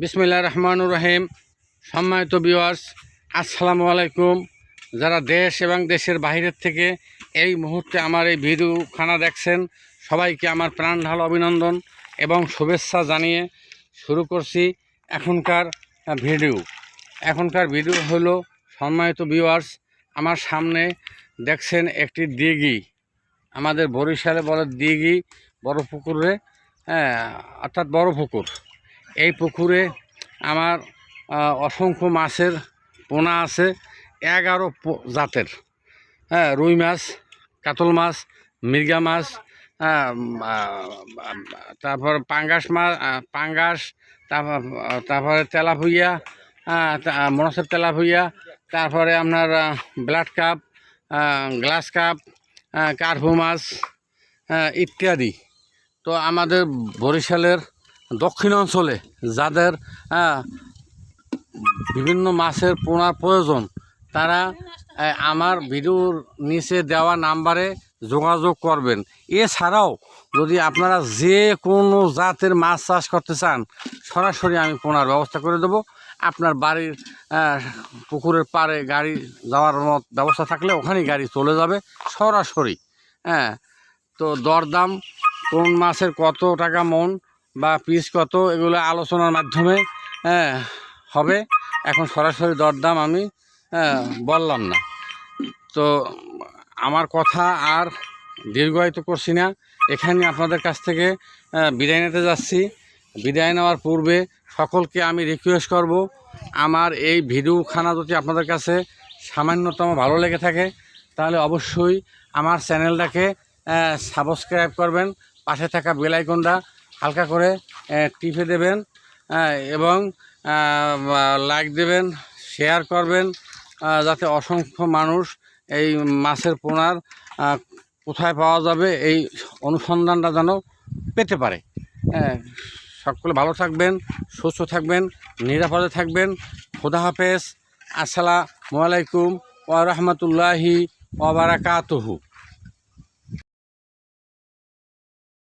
বিসমিল্লা রহমানুর রহিম। সম্মানিত বিওয়ার্স আসসালামু আলাইকুম। যারা দেশ এবং দেশের বাইরের থেকে এই মুহূর্তে আমার এই ভিডিওখানা দেখছেন, সবাইকে আমার প্রাণ ঢাল অভিনন্দন এবং শুভেচ্ছা জানিয়ে শুরু করছি এখনকার ভিডিও। এখনকার ভিডিও হলো, সম্মানিত ভিউয়ার্স আমার সামনে দেখছেন একটি দিঘি। আমাদের বরিশালে বলে দিঘি, বড় পুকুরে হ্যাঁ অর্থাৎ বড় পুকুর। এই পুকুরে আমার অসংখ্য মাছের পোনা আছে এগারো জাতের। হ্যাঁ রুই মাছ কাতল মাছ মৃগা মাছ হ্যাঁ, তারপর পাঙ্গাস মাছ পাঙ্গাস তারপর তারপরে তেলাপুইয়া হ্যাঁ মনসের তেলাপুইয়া তারপরে আপনার ব্লাড কাপ গ্লাস কাপ কার্পু মাছ ইত্যাদি। তো আমাদের বরিশালের দক্ষিণ অঞ্চলে যাদের আহ, বিভিন্ন মাছের পোনার প্রয়োজন তারা আমার ভিডিওর নিচে দেওয়া নাম্বারে যোগাযোগ করবেন। এছাড়াও যদি আপনারা যে কোনো জাতের মাছ চাষ করতে চান সরাসরি আমি পোনার ব্যবস্থা করে দেবো। আপনার বাড়ির পুকুরের পাড়ে গাড়ি যাওয়ার মত ব্যবস্থা থাকলে ওখানেই গাড়ি চলে যাবে সরাসরি। হ্যাঁ তো দরদাম কোন মাছের কত টাকা মন বা পিস কত এগুলো আলোচনার মাধ্যমে হ্যাঁ হবে। এখন সরাসরি দরদাম আমি হ্যাঁ, বললাম না। তো আমার কথা আর দীর্ঘায়িত করছি না। এখানে আপনাদের কাছ থেকে বিদায় নিতে যাচ্ছি। বিদায় নেওয়ার পূর্বে সকলকে আমি রিকোয়েস্ট করব আমার এই ভিডিওখানা যদি আপনাদের কাছে সামান্যতম ভালো লেগে থাকে তাহলে অবশ্যই আমার চ্যানেলটাকে সাবস্ক্রাইব করবেন। পাশে থাকা বেল আইকনটা হালকা করে টিপে দেবেন এবং লাইক দেবেন শেয়ার করবেন যাতে অসংখ্য মানুষ এই মাছের পোনার কোথায় পাওয়া যাবে, এই অনুসন্ধানটা যেন পেতে পারে। সকলে ভালো থাকবেন, সুস্থ থাকবেন, নিরাপদে থাকবেন। খোদা হাফেজ। আসসালামু আলাইকুম ওয়া রাহমাতুল্লাহি ওয়া বারাকাতুহু।